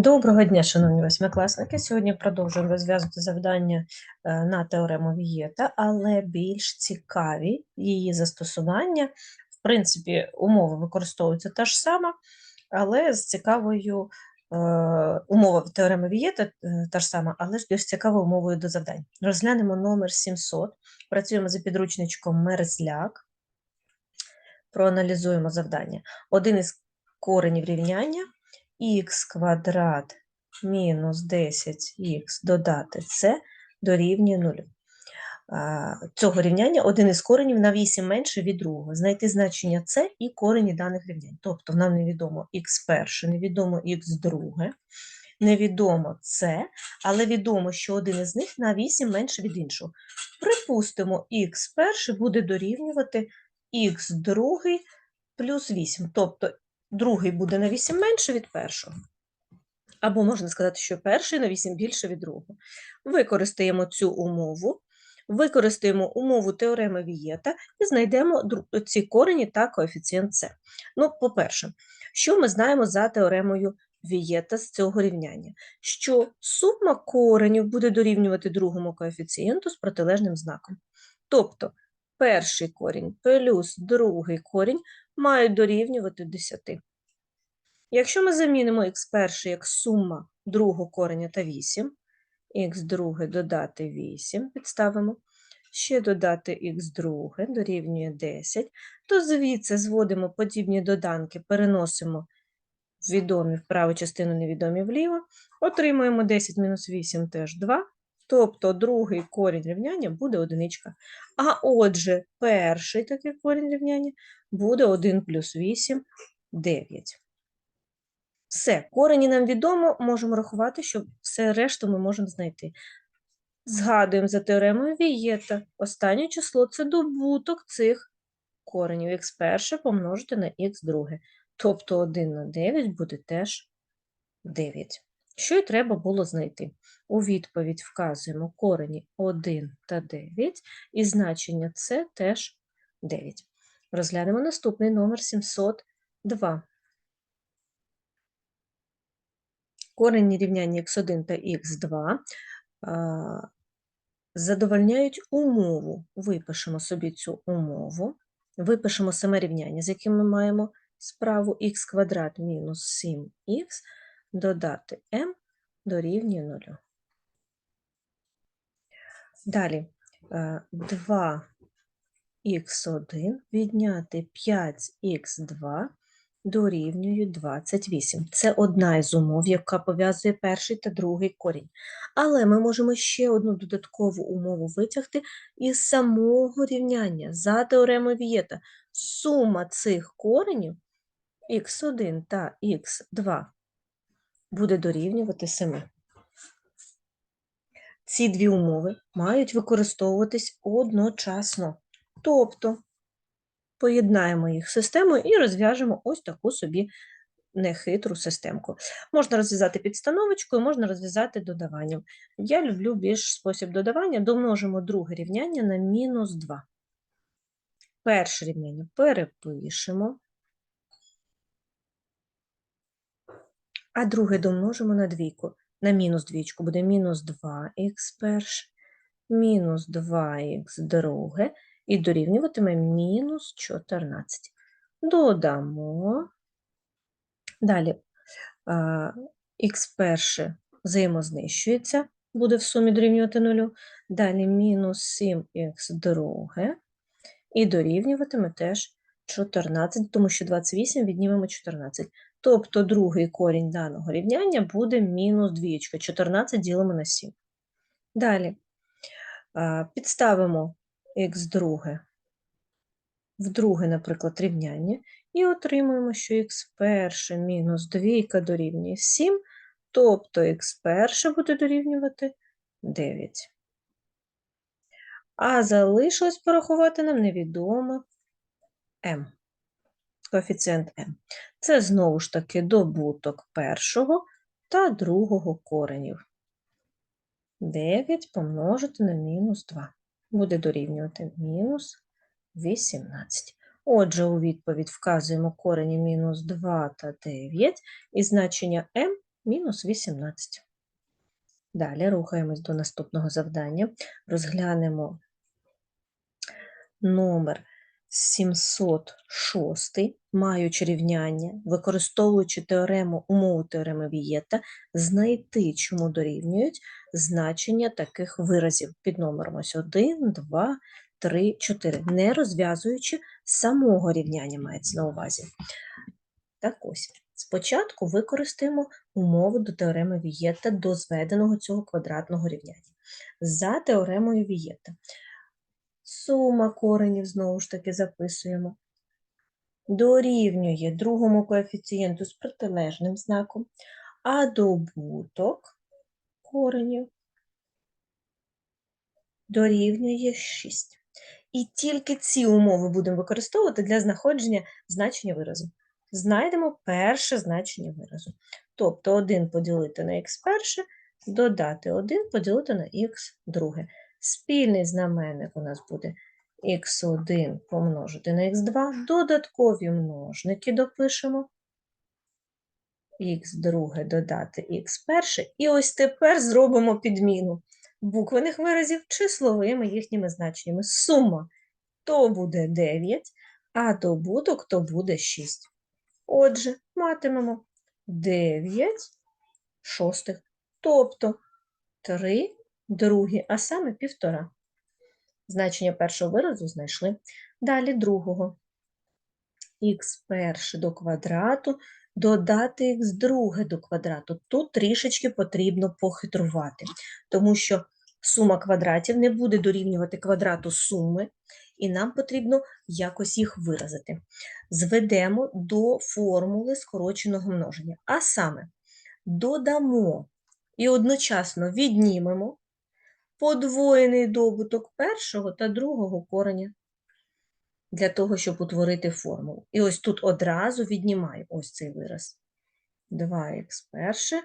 Доброго дня, шановні восьмикласники. Сьогодні продовжуємо розв'язувати завдання е, на теорему Вієта, але більш цікаві її застосування. В принципі, умова використовується та ж сама, але з цікавою е, умова теореми Вієта е, та ж сама, але ж більш цікавою умовою до завдань. Розглянемо номер 700, працюємо за підручничком Мерзляк, проаналізуємо завдання. Один із коренів рівняння х квадрат мінус 10х додати c дорівнює 0. Цього рівняння один із коренів на 8 менше від другого. Знайти значення c і корені даних рівнянь. Тобто нам невідомо х перше, невідомо х друге, невідомо c, але відомо, що один із них на 8 менше від іншого. Припустимо, х перший буде дорівнювати х другий плюс 8. Тобто другий буде на 8 менше від першого. Або можна сказати, що перший на 8 більше від другого. Використаємо цю умову, використаємо умову теореми Вієта і знайдемо ці корені та коефіцієнт С. Ну, по-перше, що ми знаємо за теоремою Вієта з цього рівняння? Що сума коренів буде дорівнювати другому коефіцієнту з протилежним знаком. Тобто перший корінь плюс другий корінь мають дорівнювати 10. Якщо ми замінимо х перший як сума другого кореня та 8, х друге додати 8, підставимо, ще додати х друге дорівнює 10, то звідси зводимо подібні доданки, переносимо відомі в праву частину невідомі вліво, отримуємо 10 мінус 8 теж 2, тобто другий корінь рівняння буде одиничка. А отже, перший такий корінь рівняння буде 1 плюс 8 9. Все, корені нам відомо, можемо рахувати, що все решту ми можемо знайти. Згадуємо за теоремою Вієта. Останнє число це добуток цих коренів. х перше помножити на х друге. Тобто 1 на 9 буде теж 9. Що й треба було знайти? У відповідь вказуємо корені 1 та 9, і значення це теж 9. Розглянемо наступний номер 702. Корені рівняння х1 та х2 задовольняють умову. Випишемо собі цю умову, випишемо саме рівняння, з яким ми маємо справу х квадрат мінус 7х додати m дорівнює 0. Далі 2х1 відняти 5х2 дорівнює 28. Це одна із умов, яка пов'язує перший та другий корінь. Але ми можемо ще одну додаткову умову витягти із самого рівняння за теоремою Вієта. Сума цих коренів х1 та х2 буде дорівнювати 7. Ці дві умови мають використовуватись одночасно. Тобто поєднаємо їх системою і розв'яжемо ось таку собі нехитру системку. Можна розв'язати підстановочкою, можна розв'язати додаванням. Я люблю більш спосіб додавання, домножимо друге рівняння на мінус 2. Перше рівняння перепишемо, а друге домножимо на двійку. На мінус двічку буде мінус 2х перше, мінус 2х друге, і дорівнюватиме мінус 14. Додамо. Далі х перше взаємознищується, буде в сумі дорівнювати 0. Далі мінус 7х друге. І дорівнюватиме теж 14, тому що 28 віднімемо 14. Тобто другий корінь даного рівняння буде мінус 2. 14 ділимо на 7. Далі підставимо х друге в друге, наприклад, рівняння, і отримуємо, що х перше мінус 2 дорівнює 7, тобто х перше буде дорівнювати 9. А залишилось порахувати нам невідомо m, коефіцієнт m. Це знову ж таки добуток першого та другого коренів. 9 помножити на мінус 2 буде дорівнювати мінус 18. Отже, у відповідь вказуємо корені мінус 2 та 9, і значення m мінус 18. Далі рухаємось до наступного завдання. Розглянемо номер 706, маючи рівняння, використовуючи теорему умову теореми Вієта, знайти, чому дорівнюють значення таких виразів. Під номером ось 1, 2, 3, 4, не розв'язуючи самого рівняння мається на увазі. Так ось, спочатку використаємо умову до теореми Вієта до зведеного цього квадратного рівняння. За теоремою Вієта. Сума коренів, знову ж таки, записуємо, дорівнює другому коефіцієнту з протилежним знаком, а добуток коренів дорівнює 6. І тільки ці умови будемо використовувати для знаходження значення виразу. Знайдемо перше значення виразу. Тобто 1 поділити на х перше, додати 1 поділити на х друге. Спільний знаменник у нас буде х1 помножити на х2, додаткові множники допишемо, х2 додати х перше, і ось тепер зробимо підміну буквених виразів числовими їхніми значеннями. Сума то буде 9, а добуток то буде 6. Отже, матимемо 9 шостих, тобто 3 другі, а саме півтора. Значення першого виразу знайшли. Далі другого. х перше до квадрату додати х друге до квадрату. Тут трішечки потрібно похитрувати, тому що сума квадратів не буде дорівнювати квадрату суми, і нам потрібно якось їх виразити. Зведемо до формули скороченого множення, а саме додамо і одночасно віднімемо подвоєний добуток першого та другого кореня для того, щоб утворити формулу. І ось тут одразу віднімаю ось цей вираз. 2х перше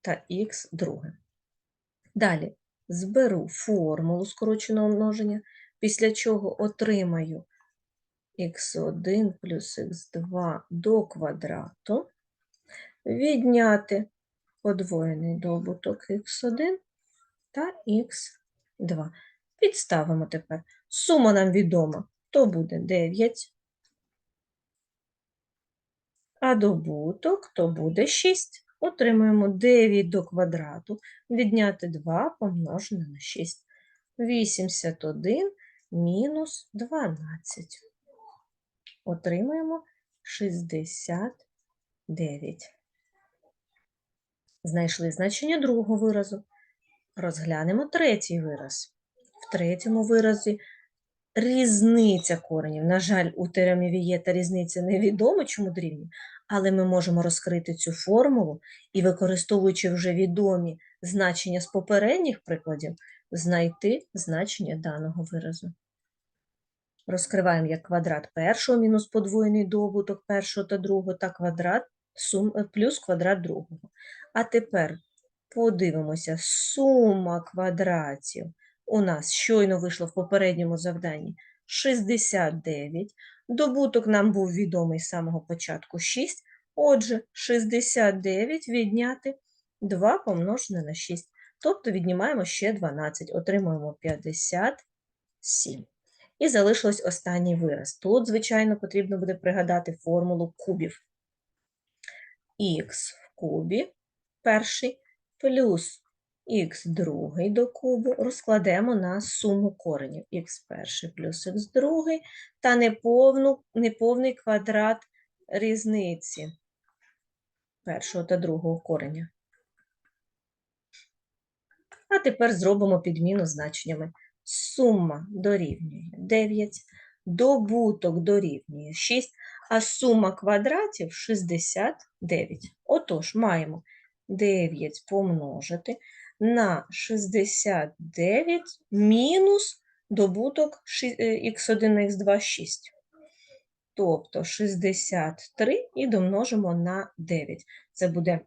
та х друге. Далі зберу формулу скороченого множення, після чого отримаю х1 плюс х2 до квадрату, відняти подвоєний добуток х1 та х2. Підставимо тепер. Сума нам відома, то буде 9, а добуток то буде 6. Отримуємо 9 до квадрату, відняти 2 помножене на 6. 81 мінус 12. Отримаємо 69. Знайшли значення другого виразу. Розглянемо третій вираз. В третьому виразі різниця коренів. На жаль, у теремі Вієта різниця невідома, чому дорівнює, але ми можемо розкрити цю формулу і, використовуючи вже відомі значення з попередніх прикладів, знайти значення даного виразу. Розкриваємо як квадрат першого мінус подвоєний добуток першого та другого та квадрат сум, плюс квадрат другого. А тепер Подивимося, сума квадратів у нас щойно вийшло в попередньому завданні 69. Добуток нам був відомий з самого початку 6. Отже, 69 відняти 2 помножене на 6. Тобто віднімаємо ще 12, отримуємо 57. І залишилось останній вираз. Тут, звичайно, потрібно буде пригадати формулу кубів. Х в кубі перший плюс х другий до кубу розкладемо на суму коренів х перший плюс х другий та неповну, неповний квадрат різниці першого та другого кореня. А тепер зробимо підміну значеннями. Сума дорівнює 9, добуток дорівнює 6, а сума квадратів 69. Отож, маємо 9 помножити на 69 мінус добуток х1 х2 6. Тобто 63 і домножимо на 9. Це буде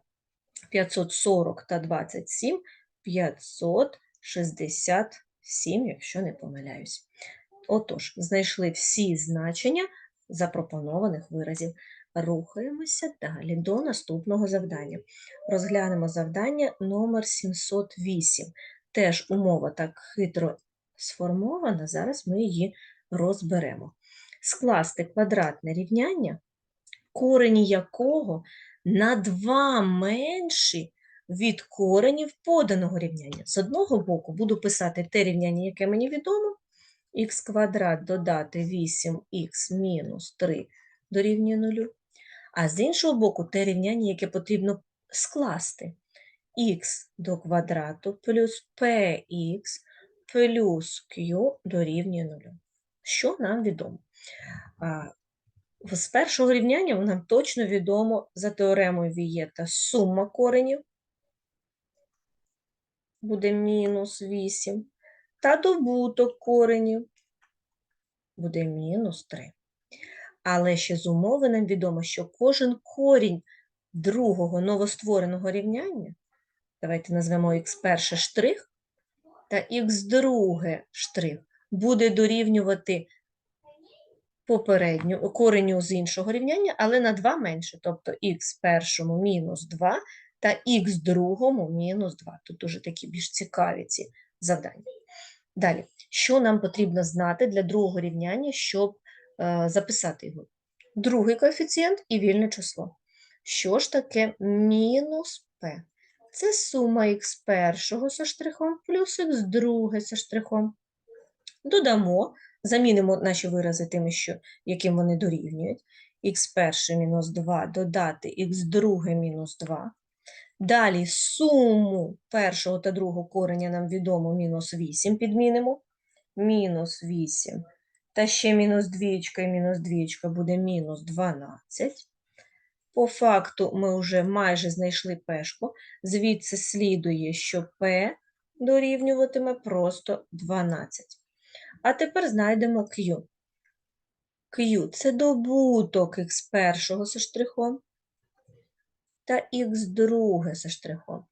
540 та 27, 567, якщо не помиляюсь. Отож, знайшли всі значення запропонованих виразів. Рухаємося далі до наступного завдання. Розглянемо завдання номер 708. Теж умова так хитро сформована, зараз ми її розберемо. Скласти квадратне рівняння, корені якого на 2 менші від коренів поданого рівняння. З одного боку буду писати те рівняння, яке мені відомо, х квадрат додати 8х мінус 3 дорівнює 0. А з іншого боку, те рівняння, яке потрібно скласти. х до квадрату плюс px плюс q дорівнює 0. Що нам відомо? З першого рівняння нам точно відомо за теоремою Вієта сума коренів буде мінус 8, та добуток коренів буде мінус 3. Але ще з умови нам відомо, що кожен корінь другого новоствореного рівняння, давайте назвемо х перше штрих, та х друге штрих, буде дорівнювати попередню кореню з іншого рівняння, але на 2 менше, тобто х першому мінус 2 та х другому мінус 2. Тут дуже такі більш цікаві ці завдання. Далі, що нам потрібно знати для другого рівняння, щоб записати його? Другий коефіцієнт і вільне число. Що ж таке мінус p? Це сума х першого со штрихом плюс х друге со штрихом. Додамо, замінимо наші вирази тими, що, яким вони дорівнюють. х перше мінус 2 додати х друге мінус 2. Далі суму першого та другого кореня нам відомо мінус 8 підмінимо. Мінус 8. Та ще мінус двічка і мінус двічка буде мінус 12. По факту ми вже майже знайшли пешку. Звідси слідує, що P дорівнюватиме просто 12. А тепер знайдемо Q. Q – це добуток х першого зі штрихом та х друге за штрихом.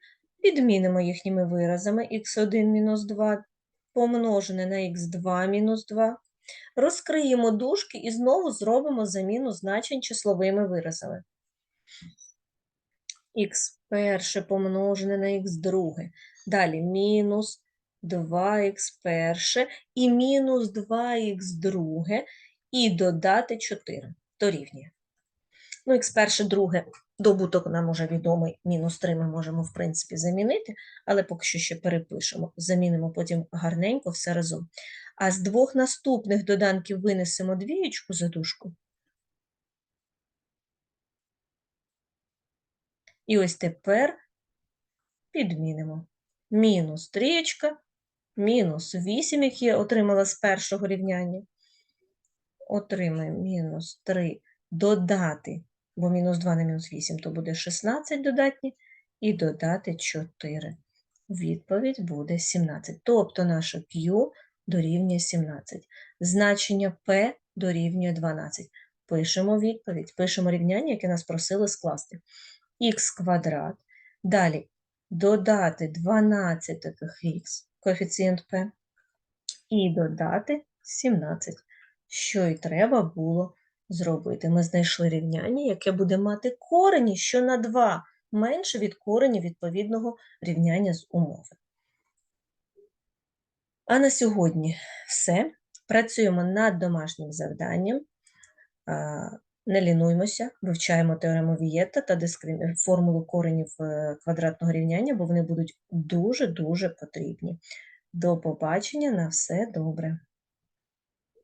Підмінимо їхніми виразами х1 мінус 2 помножене на х2 мінус 2. Розкриємо дужки і знову зробимо заміну значень числовими виразами. х перше помножене на х друге. Далі мінус 2х перше і мінус 2х друге, і додати 4 дорівнює. Ну, х перше, друге, добуток нам уже відомий, мінус 3 ми можемо, в принципі, замінити, але поки що ще перепишемо, замінимо потім гарненько все разом. А з двох наступних доданків винесемо двієчку за дужку. І ось тепер підмінимо. Мінус трієчка, мінус 8, які я отримала з першого рівняння. Отримаємо мінус 3 додати бо мінус 2 на мінус 8 то буде 16 додатні, і додати 4. Відповідь буде 17. Тобто наша Q дорівнює 17. Значення P дорівнює 12. Пишемо відповідь, пишемо рівняння, яке нас просили скласти. Х квадрат. Далі додати 12 таких х, коефіцієнт P, і додати 17, що й треба було зробити. Ми знайшли рівняння, яке буде мати корені, що на 2 менше від корені відповідного рівняння з умови. А на сьогодні все. Працюємо над домашнім завданням. Не лінуємося, вивчаємо теорему Вієта та формулу коренів е, квадратного рівняння, бо вони будуть дуже-дуже потрібні. До побачення, на все добре!